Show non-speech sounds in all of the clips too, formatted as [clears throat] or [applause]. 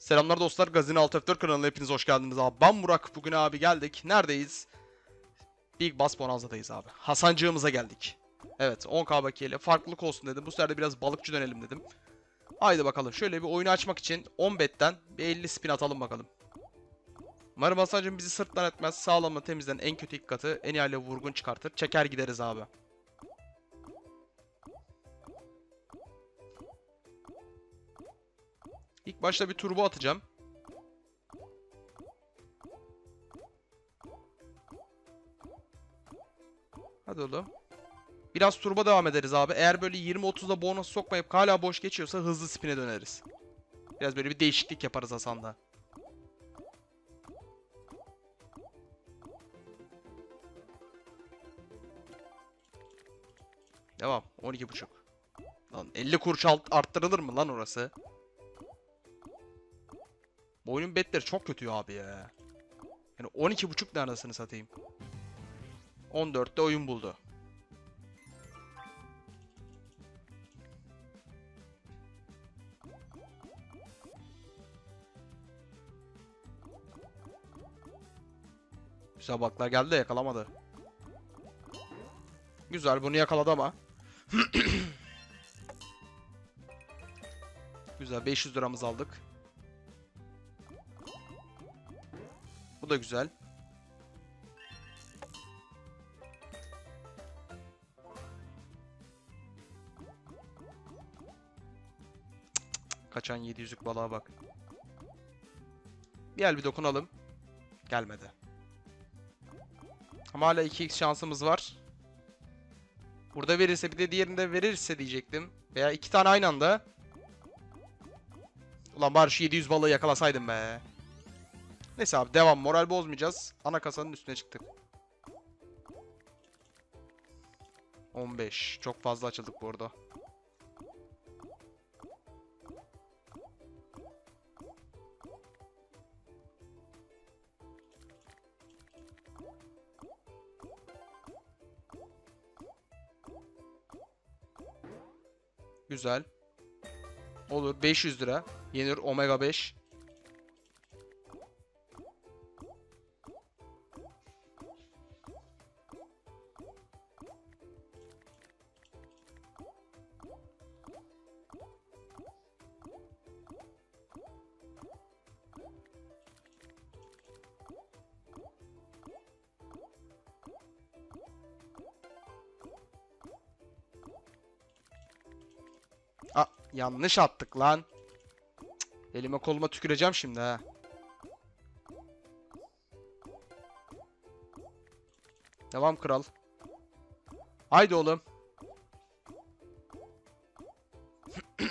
Selamlar dostlar. Gazino Alt F4 kanalına hepiniz hoş geldiniz abi. Ben Burak. Bugün abi geldik. Neredeyiz? Big Bass Bonanza'dayız abi. Hasancığımıza geldik. Evet 10k bakiyeyle farklılık olsun dedim. Bu sefer de biraz balıkçı dönelim dedim. Haydi bakalım. Şöyle bir oyunu açmak için 10 betten bir 50 spin atalım bakalım. Umarım Hasancığım bizi sırtlan etmez. Sağlamı temizden en kötü ilk katı en iyi vurgun çıkartır. Çeker gideriz abi. İlk başta bir turbo atacağım. Hadi oğlum. Biraz turbo devam ederiz abi. Eğer böyle 20-30'da bonus sokmayıp hala boş geçiyorsa hızlı spin'e döneriz. Biraz böyle bir değişiklik yaparız Hasan'da. Devam. 12.5. Lan 50 kuruş arttırılır mı lan orası? Oyunun betleri çok kötü abi ya. Yani 12.5 ne anasını satayım. 14'te oyun buldu. Güzel baklar geldi de yakalamadı. Güzel bunu yakaladı ama. [clears throat] Güzel 500 liramızı aldık. Bu da güzel. Kaçan 700'lük balığa bak. Bir el bir dokunalım. Gelmedi. Ama hala 2x şansımız var. Burada verirse bir de diğerinde verirse diyecektim. Veya iki tane aynı anda. Ulan bari şu 700 balığı yakalasaydım be. Neyse abi devam. Moral bozmayacağız. Ana kasanın üstüne çıktık. 15. Çok fazla açıldık bu arada. Güzel. Olur. 500 lira. Yenir. Omega 5. yanlış attık lan. Cık, Elime koluma tüküreceğim şimdi ha. Devam kral. Haydi oğlum. [clears throat]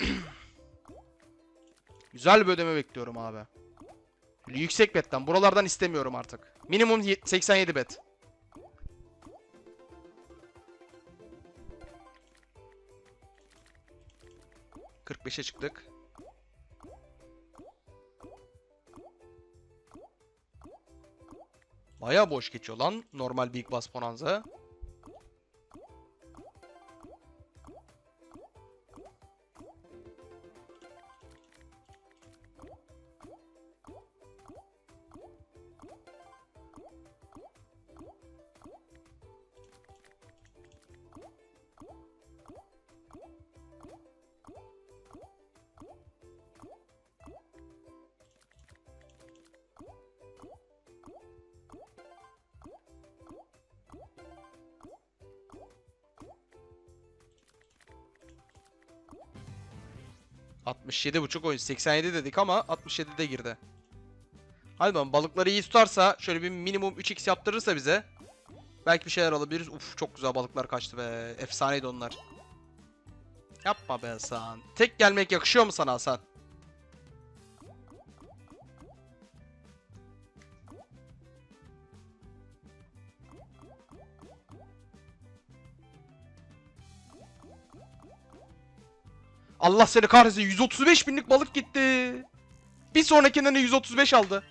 Güzel bir ödeme bekliyorum abi. Yüksek betten. Buralardan istemiyorum artık. Minimum ye- 87 bet. ...45'e çıktık. Baya boş geçiyor lan normal Big Bass Bonanza. Buçuk oyun. 87 dedik ama 67'de girdi. Hadi bakalım balıkları iyi tutarsa şöyle bir minimum 3x yaptırırsa bize belki bir şeyler alabiliriz. Uf çok güzel balıklar kaçtı be. Efsaneydi onlar. Yapma be Hasan. Tek gelmek yakışıyor mu sana Hasan? Allah seni kahretsin 135 binlik balık gitti. Bir sonrakinden de 135 aldı.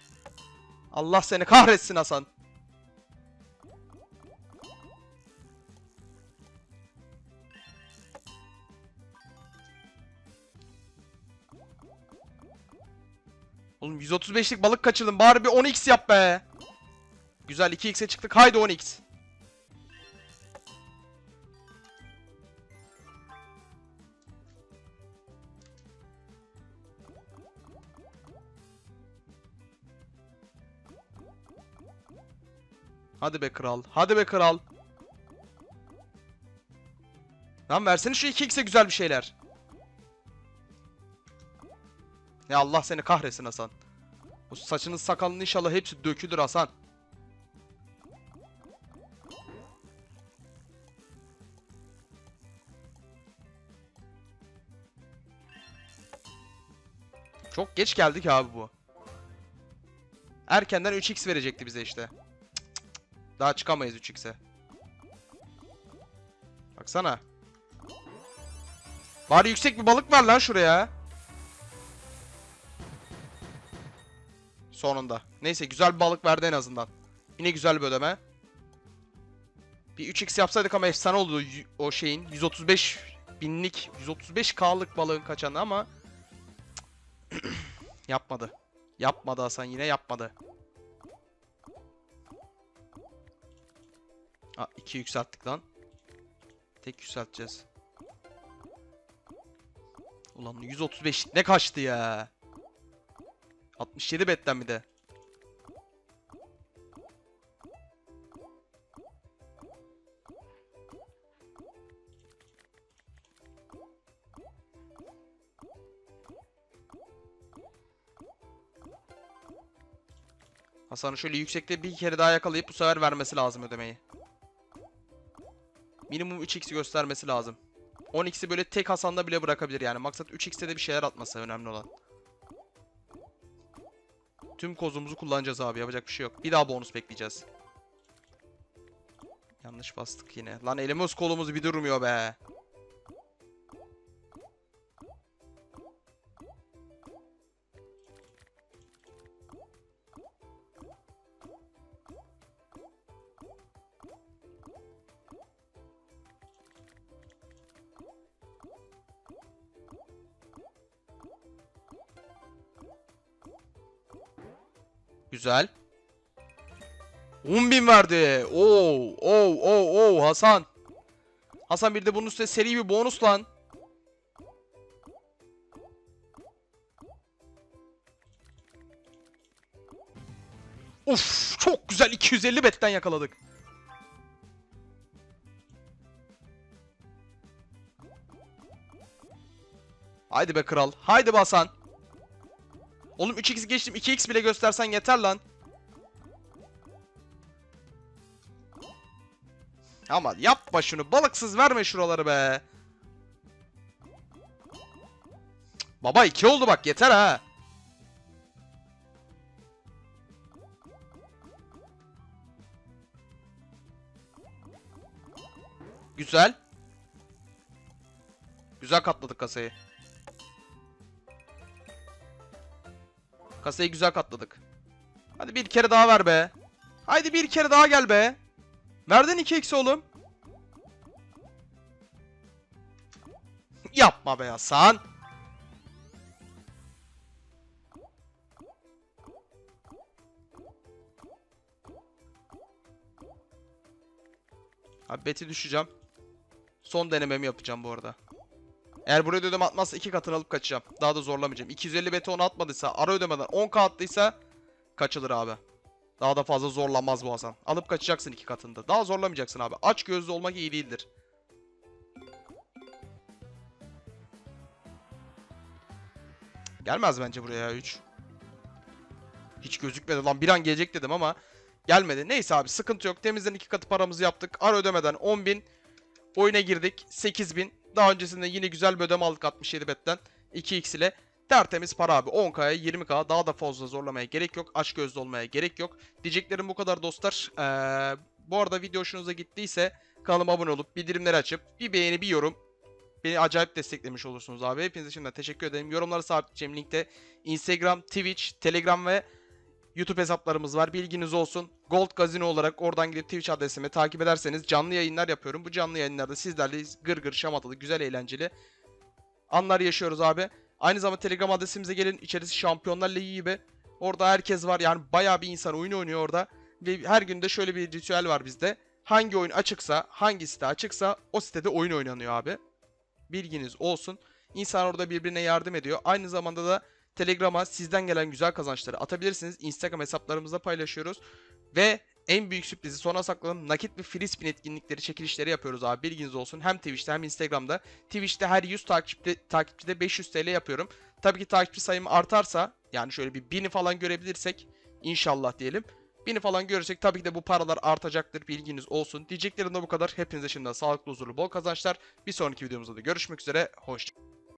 Allah seni kahretsin Hasan. Oğlum 135'lik balık kaçırdım. Bari bir 10x yap be. Güzel 2x'e çıktık. Haydi 10x. Hadi be kral. Hadi be kral. Lan versene şu 2x'e güzel bir şeyler. Ya Allah seni kahretsin Hasan. Bu saçının sakalının inşallah hepsi dökülür Hasan. Çok geç geldik abi bu. Erkenden 3x verecekti bize işte. Daha çıkamayız 3x'e. Baksana. Bari yüksek bir balık ver lan şuraya. Sonunda. Neyse güzel bir balık verdi en azından. Yine güzel bir ödeme. Bir 3x yapsaydık ama efsane oldu o şeyin. 135 binlik, 135k'lık balığın kaçanı ama [clears throat] yapmadı. Yapmadı Hasan yine yapmadı. Aa 2 yükselttik lan. Tek yükselteceğiz. Ulan 135 ne kaçtı ya? 67 betten bir de. Hasan'ı şöyle yüksekte bir kere daha yakalayıp bu sefer vermesi lazım ödemeyi. Minimum 3x'i göstermesi lazım. 10x'i böyle tek Hasan'da bile bırakabilir yani. Maksat 3x'te de bir şeyler atması önemli olan. Tüm kozumuzu kullanacağız abi. Yapacak bir şey yok. Bir daha bonus bekleyeceğiz. Yanlış bastık yine. Lan elimiz kolumuz bir durmuyor be. Güzel. 10.000 verdi. Oo, oo, oo, oo Hasan. Hasan bir de bunun üstüne seri bir bonus lan. Uf, çok güzel 250 betten yakaladık. Haydi be kral. Haydi be Hasan. Oğlum 3x geçtim 2x bile göstersen yeter lan. Ama yapma şunu. Balıksız verme şuraları be. Baba 2 oldu bak yeter ha. Güzel. Güzel katladık kasayı. Kasayı güzel katladık. Hadi bir kere daha ver be. Haydi bir kere daha gel be. Verdin 2 eksi oğlum. Yapma be Hasan. Abi beti düşeceğim. Son denememi yapacağım bu arada. Eğer buraya ödeme atmazsa iki katını alıp kaçacağım. Daha da zorlamayacağım. 250 beti onu atmadıysa, ara ödemeden 10k attıysa kaçılır abi. Daha da fazla zorlanmaz bu Hasan. Alıp kaçacaksın iki katında. Daha zorlamayacaksın abi. Aç gözlü olmak iyi değildir. Gelmez bence buraya 3. Hiç gözükmedi lan. Bir an gelecek dedim ama gelmedi. Neyse abi sıkıntı yok. Temizden iki katı paramızı yaptık. Ara ödemeden 10.000. Oyuna girdik. 8.000. Daha öncesinde yine güzel bir ödeme aldık 67 betten. 2x ile. Tertemiz para abi. 10k'ya 20k daha da fazla zorlamaya gerek yok. Aç gözlü olmaya gerek yok. Diyeceklerim bu kadar dostlar. Ee, bu arada video hoşunuza gittiyse kanalıma abone olup bildirimleri açıp bir beğeni bir yorum. Beni acayip desteklemiş olursunuz abi. Hepinize şimdiden teşekkür ederim. Yorumlara sabitleyeceğim linkte Instagram, Twitch, Telegram ve YouTube hesaplarımız var. Bilginiz olsun. Gold Gazino olarak oradan gidip Twitch adresimi takip ederseniz canlı yayınlar yapıyorum. Bu canlı yayınlarda sizlerle gır gır şamatalı, güzel eğlenceli anlar yaşıyoruz abi. Aynı zamanda Telegram adresimize gelin. İçerisi Şampiyonlar Ligi gibi. Orada herkes var. Yani bayağı bir insan oyun oynuyor orada. Ve her günde şöyle bir ritüel var bizde. Hangi oyun açıksa, hangi site açıksa o sitede oyun oynanıyor abi. Bilginiz olsun. İnsan orada birbirine yardım ediyor. Aynı zamanda da Telegram'a sizden gelen güzel kazançları atabilirsiniz. Instagram hesaplarımızda paylaşıyoruz. Ve en büyük sürprizi sona sakladım. Nakit ve free spin etkinlikleri, çekilişleri yapıyoruz abi. Bilginiz olsun. Hem Twitch'te hem Instagram'da. Twitch'te her 100 takipçide, takipçide 500 TL yapıyorum. Tabii ki takipçi sayım artarsa yani şöyle bir 1000'i falan görebilirsek inşallah diyelim. 1000'i falan görürsek tabii ki de bu paralar artacaktır. Bilginiz olsun. Diyeceklerim de bu kadar. Hepinize şimdiden sağlıklı, huzurlu, bol kazançlar. Bir sonraki videomuzda da görüşmek üzere. Hoşçakalın.